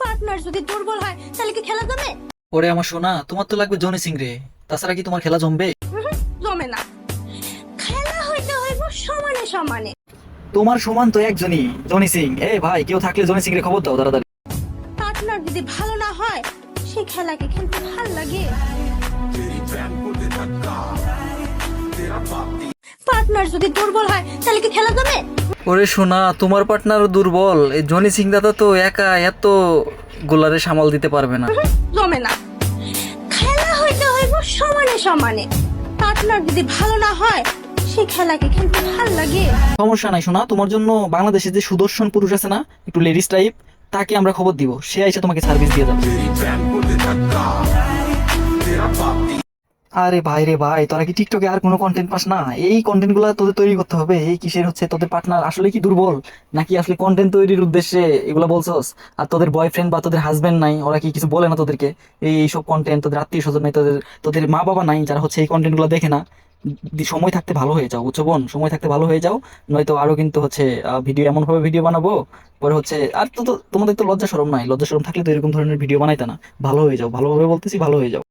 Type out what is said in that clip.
Partner যদি দুর্বল হয় তাহলে কি খেলা জমে? ওরে আমার সোনা তোমার তো লাগবে জনি সিং রে তাছাড়া কি তোমার খেলা জমবে? জমে না। খেলা হইতে হইব সমানে সমানে। তোমার সমান তো একজনই জনি সিং। এ ভাই কেউ থাকলে জনি সিং রে খবর দাও তাড়াতাড়ি পার্টনার যদি ভালো না হয় সেই খেলাকে খেলতে ভালো লাগে। পার্টনার যদি দুর্বল হয় তাহলে কি খেলা জমে? ওরে সোনা তোমার পার্টনার দুর্বল। এই জনি সিং দাদা তো একা এত গোলারে সামাল দিতে পারবে না। জমে না। খেলা হইতে হইব সমানে সমানে। পার্টনার যদি ভালো না হয় সেই খেলাকে খেলতে ভালো লাগে। সমস্যা নাই শোনা তোমার জন্য বাংলাদেশে যে সুদর্শন পুরুষ আছে না একটু লেডিস টাইপ তাকে আমরা খবর দিব। সে এসে তোমাকে সার্ভিস দিয়ে যাবে। আরে ভাই রে ভাই, তোরা কি টিকটকে আর কোনো কন্টেন্ট পাস না? এই কন্টেন্টগুলা তোদের তৈরি করতে হবে। এই কিসের হচ্ছে তোদের পার্টনার আসলে কি দুর্বল? নাকি আসলে কন্টেন্ট তৈরির উদ্দেশ্যে এগুলা বলছস? আর তোদের বয়ফ্রেন্ড বা তোদের হাজবেন্ড নাই? ওরা কি কিছু বলে না তোদেরকে? এই সব কন্টেন্ট তোদের আত্মীয় স্বজন নাই, তোদের তোদের মা বাবা নাই, যারা হচ্ছে এই কন্টেন্টগুলো দেখে না। সময় থাকতে ভালো হয়ে যাও, বুঝছ বোন? সময় থাকতে ভালো হয়ে যাও। নয়তো আরও কিন্তু হচ্ছে ভিডিও এমন ভাবে ভিডিও বানাবো, পরে হচ্ছে, আর তো তোমাদের তো লজ্জা শরম নাই। লজ্জা শরম থাকলে তো এরকম ধরনের ভিডিও বানাইতে না। ভালো হয়ে যাও, ভালোভাবে বলতেছি, ভালো হয়ে যাও।